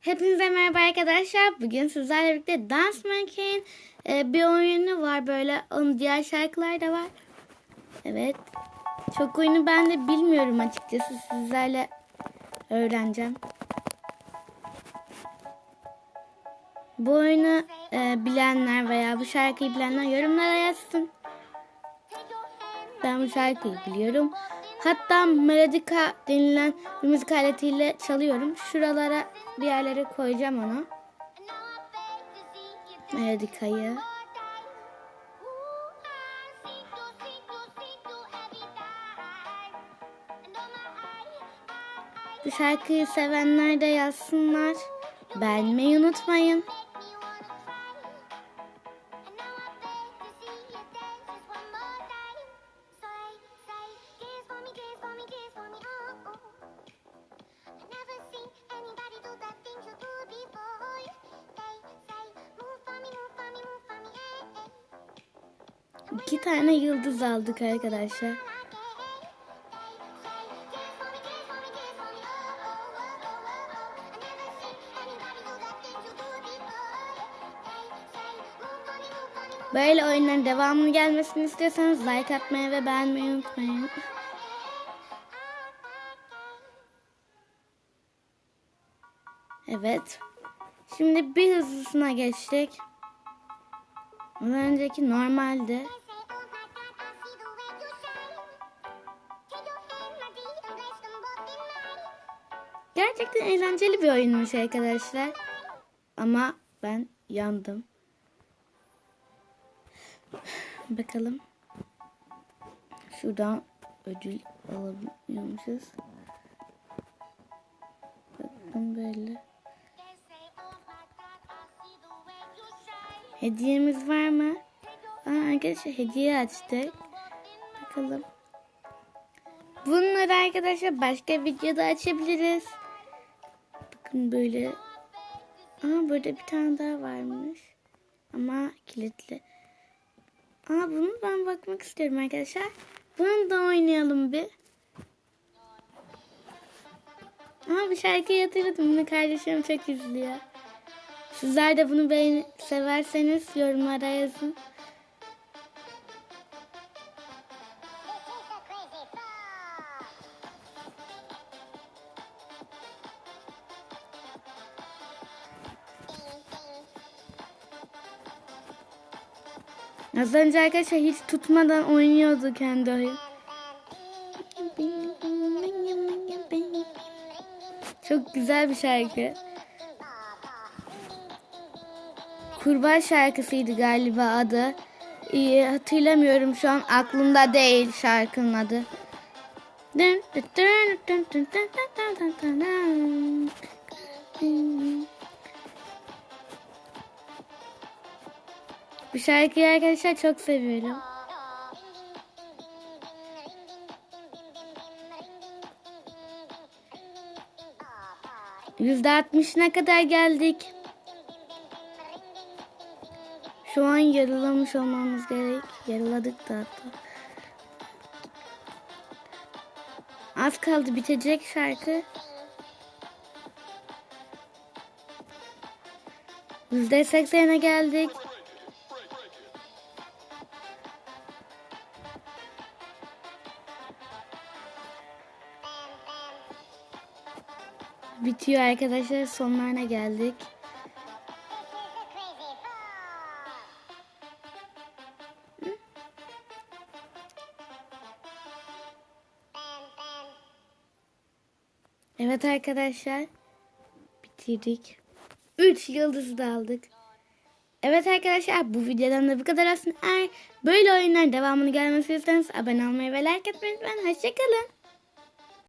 Hepinize merhaba arkadaşlar. Bugün sizlerle birlikte Dance Monkey'in e, bir oyunu var böyle. Onun diğer şarkılar da var. Evet. Çok oyunu ben de bilmiyorum açıkçası. Sizlerle öğreneceğim. Bu oyunu e, bilenler veya bu şarkıyı bilenler yorumlara yazsın. Ben bu şarkıyı biliyorum. Hatta melodika denilen bir müzik aletiyle çalıyorum. Şuralara bir yerlere koyacağım onu. Melodikayı. Bu şarkıyı sevenler de yazsınlar. Beğenmeyi unutmayın. İki tane yıldız aldık arkadaşlar. Böyle oyunların devamını gelmesini istiyorsanız like atmayı ve beğenmeyi unutmayın. Evet. Şimdi bir hızlısına geçtik. Ondan önceki normaldi. Gerçekten eğlenceli bir oyunmuş arkadaşlar. Ama ben yandım. Bakalım. Şuradan ödül alabiliyormuşuz. Bakın böyle. Hediyemiz var mı? Aa, arkadaşlar hediye açtık. Bakalım. Bunları arkadaşlar başka videoda açabiliriz. Bakın böyle. Aa burada bir tane daha varmış. Ama kilitli. Aa bunu ben bakmak istiyorum arkadaşlar. Bunu da oynayalım bir. Aa bu şarkıyı hatırladım. Bunu kardeşim çok izliyor. Sizler de bunu beğen severseniz yorumlara yazın. Az önce arkadaşlar hiç tutmadan oynuyordu kendi oyun. Çok güzel bir şarkı. Kurban şarkısıydı galiba adı. İyi hatırlamıyorum şu an aklımda değil şarkının adı. Bu şarkıyı arkadaşlar çok seviyorum. Yüzde altmışına kadar geldik. Şu an yarılamış olmamız gerek. Yarıladık da hatta. Az kaldı bitecek şarkı. Yüzde seksene geldik. Bitiyor arkadaşlar. Sonlarına geldik. Evet arkadaşlar. Bitirdik. 3 yıldızı da aldık. Evet arkadaşlar bu videodan da bu kadar aslında. Eğer böyle oyunlar devamını gelmesi istiyorsanız abone olmayı ve like atmayı unutmayın. Hoşçakalın.